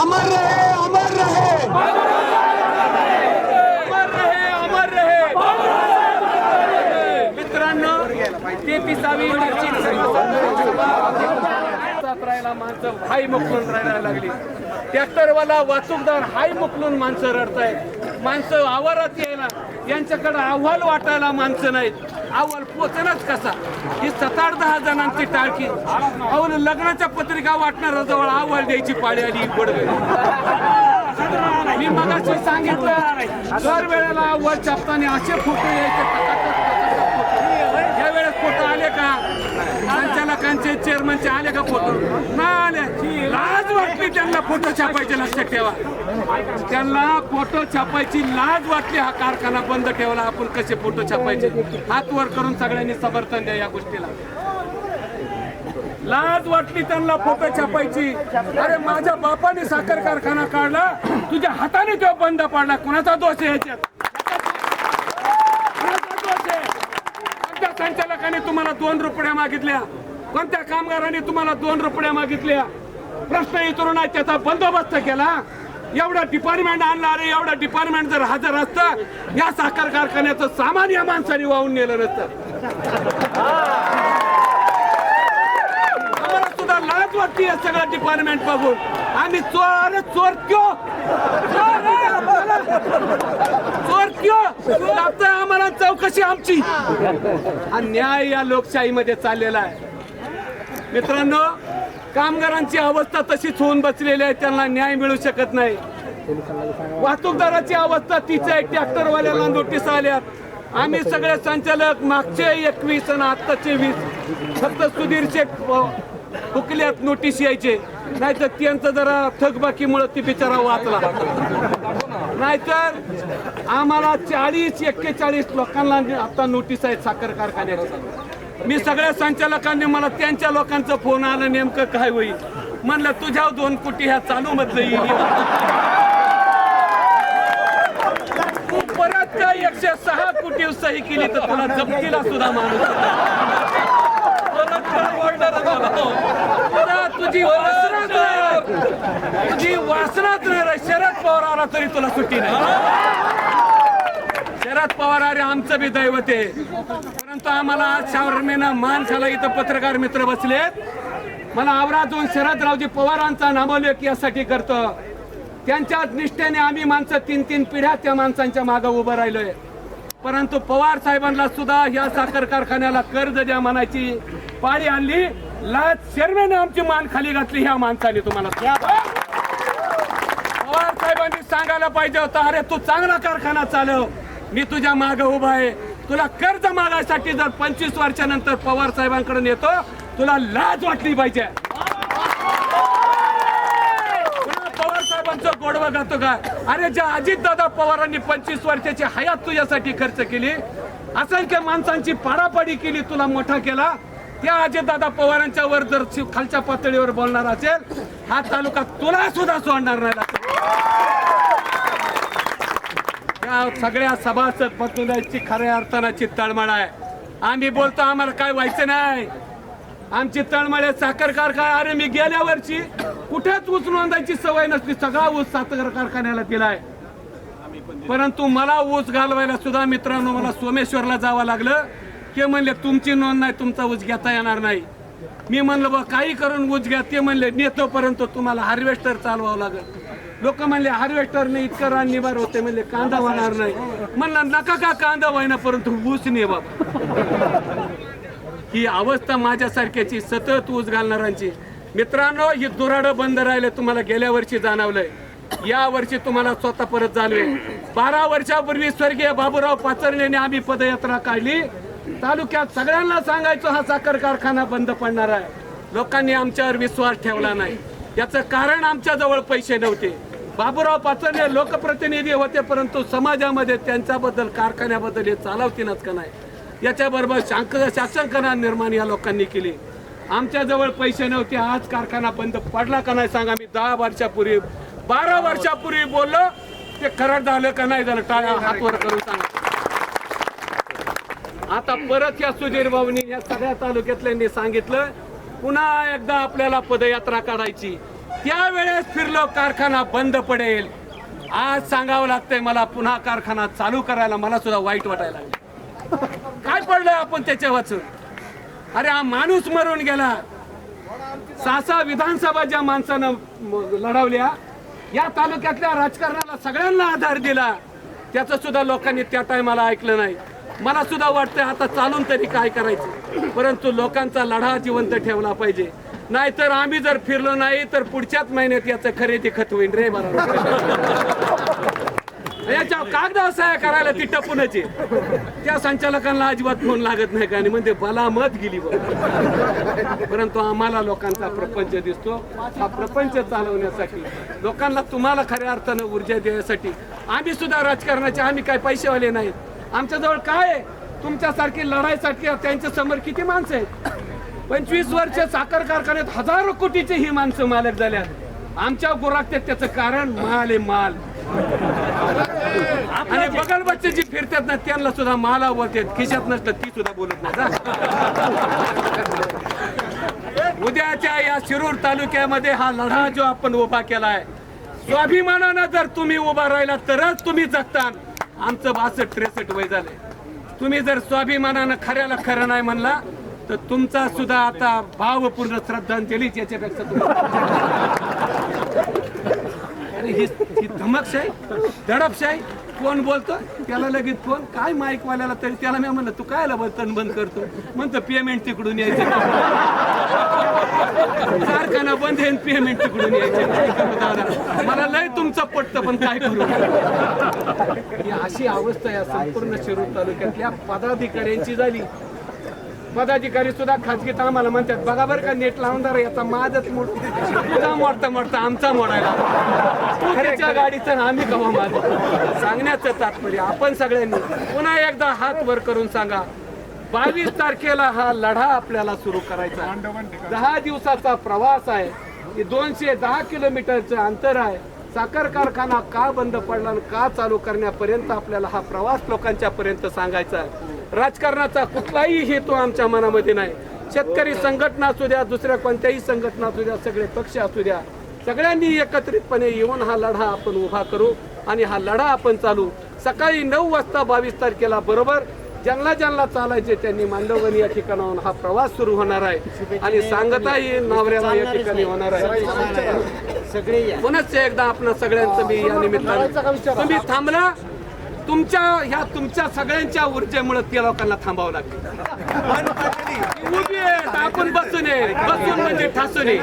अमर रहे अमर रहे। अमर रहे अमर रहे मित्रांनो तेहतीसावी राहायला माणसं हाय मुकलून राहायला लागली. ट्रॅक्टरवाला वाचूकदार हाय मुकलून माणसं रडतायत. माणसं आवारात यायला यांच्याकडे अहवाल वाटायला माणसं नाहीत. अहवाल पोचणच कसा? ही सात आठ दहा जणांची टाळकी. अहो लग्नाच्या पत्रिका वाटणार जवळ अहवाल द्यायची पाळी आली बडगडी मी मगाशी सांगितलं दर वेळेला वर छापताना असे फोटो यायचे टकाटक, या वेळेस फोटो आले का? संचालकांचे चेअरमनचे आले का फोटो नाही आले. लाज वाटली त्यांना फोटो छापायचे लक्षात ठेवा. त्यांना फोटो छापायची लाज वाटली हा कारखाना बंद ठेवला आपण कसे फोटो छापायचे? हात वर करून सगळ्यांनी समर्थन द्या या गोष्टीला. लाज वाटली त्यांना फोटो छापायची. अरे माझ्या बापाने साखर कारखाना काढला तुझ्या हाताने तो बंद पाडला. कोणाचा दोष आहे याच्यात? संचालकाने तुम्हाला दोन रुपया मागितल्या. कोणत्या कामगारांनी तुम्हाला दोन रुपया मागितल्या प्रश्न विचारून नाही त्याचा बंदोबस्त केला एवढा डिपार्टमेंट आणला अरे एवढा डिपार्टमेंट जर हजर असतं या साखर कारखान्याचं सामान या माणसाने वाहून नेलं नसतं आम्हाला सुद्धा लाज वाटते सगळं डिपार्टमेंट बघून आम्ही चोर अरे चोर क्यो चोर आम्हाला. क्यो आम्हाला चौकशी आमची हा न्याय या लोकशाहीमध्ये चाललेला आहे मित्रांनो कामगारांची अवस्था तशीच होऊन बसलेली आहे त्यांना न्याय मिळू शकत नाही. वाहतूकदाराची अवस्था तीच आहे ट्रॅक्टरवाल्याला नोटीस आल्यात आम्ही सगळे संचालक मागचे एकवीस आणि आत्ताचे वीस. फक्त सुधीर शेख हुकल्यात नोटीस यायचे. नाहीतर त्यांचं जरा थकबाकीमुळे ती बिचारा वाचला. नाहीतर आम्हाला चाळीस एक्केचाळीस लोकांना आता नोटीस आहेत साखर कारखान्याची. मी सगळ्या संचालकांनी मला त्यांच्या लोकांचा फोन आला नेमकं काय होईल? म्हणलं तुझ्या दोन कोटी ह्या चालू मधलं येईल तू परत काय एकशे सहा कोटी सही केली तर तुला जपतीला सुद्धा माणूस. परत तुझी तुझी वासनाच नाही शरद पवार आला तरी तुला सुट्टी नाही. शरद पवार अरे आमचं बी दैवत आहे. परंतु आम्हाला आज शावरमेनं मान खाला इथं पत्रकार मित्र बसलेत मला आवरातून शरदरावजी पवारांचा नामोल्लेख यासाठी करतो. त्यांच्याच निष्ठेने आम्ही माणसं तीन तीन पिढ्या त्या माणसांच्या मागे उभं राहिलोय. परंतु पवार साहेबांना सुद्धा या साखर कारखान्याला कर्ज द्या म्हणायची पाळी आणली. लाच चेअरमॅन आमची मान खाली घातली ह्या माणसाने तुम्हाला. पवार साहेबांनी सांगायला पाहिजे होतं अरे तू चांगला कारखाना चालव. मी तुझ्या मागे उभा आहे. तुला कर्ज मागायसाठी जर पंचवीस वर्षानंतर पवार साहेबांकडून येतो तुला लाज वाटली पाहिजे. पवार साहेबांचं गोडवा गातो का? अरे ज्या अजित दादा पवारांनी पंचवीस वर्षाची हयात तुझ्यासाठी खर्च केली असंख्य माणसांची पाडापाडी केली तुला मोठा केला त्या अजितदादा पवारांच्या वर जर खालच्या पातळीवर बोलणार असेल हा तालुका तुला सुद्धा सोडणार नाही. सगळ्या सभासद पत्नुदाची खऱ्या अर्थानाची तळमळ आहे. आम्ही बोलतो आम्हाला काय व्हायचं नाही. आमची तळमळे साखर कारखाना. अरे मी गेल्या वर्षी कुठेच ऊस नोंदायची सवय नसली सगळा ऊस साखर कारखान्याला दिलाय. परंतु मला ऊस घालवायला सुद्धा मित्रांनो मला सोमेश्वरला जावं लागलं. ते म्हणले तुमची नोंद नाही तुमचा ऊस घेता येणार नाही. मी म्हणलं बा काही करून ऊस घ्या. ते म्हणले नेतो परंतु तुम्हाला हार्वेस्टर चालवावं लागेल. लोक म्हणले हार्वेस्टरने इतकं रान निभार होते. म्हणले कांदा होणार नाही. म्हणलं नका का कांदा व्हायना परंतु ऊस ने बाबा ही अवस्था माझ्यासारख्याची सतत ऊस घालणाऱ्यांची. मित्रांनो ही दुराडं बंद राहिलं तुम्हाला गेल्या वर्षी जाणवलंय. या वर्षी तुम्हाला स्वतः परत जाणवे बारा वर्षापूर्वी स्वर्गीय बाबूराव पाचरण्याने आम्ही पदयात्रा काढली. तालुक्यात सगळ्यांना सांगायचो हा साखर कारखाना बंद पडणार आहे. लोकांनी आमच्यावर विश्वास ठेवला नाही. याचं कारण आमच्या जवळ पैसे नव्हते. बाबूराव पाचरणे लोकप्रतिनिधी होते परंतु समाजामध्ये त्यांच्याबद्दल कारखान्याबद्दल हे चालवतीनच का नाही? याच्याबरोबर शांक शासनकरा निर्माण या लोकांनी केली. आमच्याजवळ पैसे नव्हते आज कारखाना बंद पडला का नाही सांगा मी. दहा वर्षापूर्वी बारा वर्षापूर्वी बोललो ते खरं झालं का नाही झालं टाळ्या हातवर करून सांगा. आता परत या सुधीर भाऊनी या सगळ्या तालुक्यातल्यांनी सांगितलं पुन्हा एकदा आपल्याला पदयात्रा काढायची. त्यावेळेस फिरलो कारखाना बंद पडेल. आज सांगावं लागतंय मला पुन्हा कारखाना चालू करायला मला सुद्धा वाईट वाटायला लागलं काय पडलं आपण त्याच्या वाचून अरे हा माणूस मरून गेला. सासा विधानसभा ज्या माणसानं लढवल्या या तालुक्यातल्या राजकारणाला सगळ्यांना आधार दिला. त्याचं सुद्धा लोकांनी त्या टायमाला ऐकलं नाही. मला सुद्धा वाटतंय आता चालून तरी काय करायचं? परंतु लोकांचा लढा जिवंत ठेवला पाहिजे. नाहीतर आम्ही जर फिरलो नाही तर पुढच्याच महिन्यात याचं खरेदी खत होईल रे मला. याच्या कागदा सह्या करायला ती टपूनची. त्या संचालकांना अजिबात फोन लागत नाही का? आणि म्हणजे बला मत गेली परंतु आम्हाला लोकांचा प्रपंच दिसतो. हा प्रपंच चालवण्यासाठी लोकांना तुम्हाला खऱ्या अर्थानं ऊर्जा देण्यासाठी आम्ही सुद्धा राजकारणाचे आम्ही काय पैसेवाले नाहीत. आमच्याजवळ काय आहे? तुमच्यासारखी लढाईसाठी त्यांच्यासमोर किती माणसं आहेत? पंचवीस वर्ष साखर कारखान्यात हजारो कोटीचे ही माणसं मालक झाल्यात. आमच्या गुराख्यात त्याचं कारण माल आहे माल. आणि बगल बच्चे जी फिरतात ना त्यांना सुद्धा माला बोलतात. खिशात नसलं ती सुद्धा बोलत नाही. उद्याच्या या शिरूर तालुक्यामध्ये हा लढा जो आपण उभा केलाय स्वाभिमानानं जर तुम्ही उभा राहिला तरच तुम्ही जगता आमचं बासष्ट त्रेसष्ट वय झालंय. तुम्ही जर स्वाभिमानानं खऱ्याला खरं नाही म्हणला तर तुमचा सुद्धा आता भावपूर्ण श्रद्धांजलीच याच्यापेक्षा अरे ही ही धमकशाही दडपशाही कोण बोलतो? त्याला लगेच फोन. काय माईकवाल्याला तरी? त्याला मी म्हणलं तू काय बर्तन बंद करतो? म्हणतो पेमेंट तिकडून यायचं. कारखाना बंद आहे पेमेंट तिकडून यायचं. दादा मला लय तुमचं पटतं पण काय करू? ही अशी अवस्था या संपूर्ण शिरूर तालुक्यातल्या पदाधिकाऱ्यांची झाली. पदाधिकारी सुद्धा खाजगीत आम्हाला म्हणतात बघा बरं का नेट लावणार याचा माझच मोड. तुझा मोडता मोडता आमचा मोडायला तू त्याच्या गाडीचं आम्ही कवा माझं सांगण्याचं तात्पर्य आपण सगळ्यांनी. पुन्हा एकदा हात वर करून सांगा बावीस तारखेला हा लढा आपल्याला सुरू करायचा. दहा दिवसाचा प्रवास आहे. दोनशे दहा किलोमीटरचं अंतर आहे. साखर कारखाना का बंद पडला आणि का चालू करण्यापर्यंत आपल्याला हा प्रवास लोकांच्या पर्यंत सांगायचा आहे. राजकारणाचा कुठलाही हेतू आमच्या मनामध्ये नाही. शेतकरी संघटना असू द्या दुसऱ्या कोणत्याही संघटना असू द्या सगळे पक्ष असू द्या सगळ्यांनी एकत्रितपणे येऊन हा लढा आपण उभा करू आणि हा लढा आपण चालू. सकाळी नऊ वाजता बावीस तारखेला बरोबर ज्यांना ज्यांना चालायचे त्यांनी मांडवगणी या ठिकाणाहून हा प्रवास सुरू होणार आहे. आणि सांगताही नावऱ्याला या ठिकाणी होणार आहे. पुनश्च एकदा आपण सगळ्यांचं मी या निमित्तानं तुम्ही थांबला तुमच्या ह्या तुमच्या सगळ्यांच्या ऊर्जेमुळे त्या लोकांना थांबावं लागतं उभी आहे आपण बसून आहे. बसून म्हणजे ठासून नये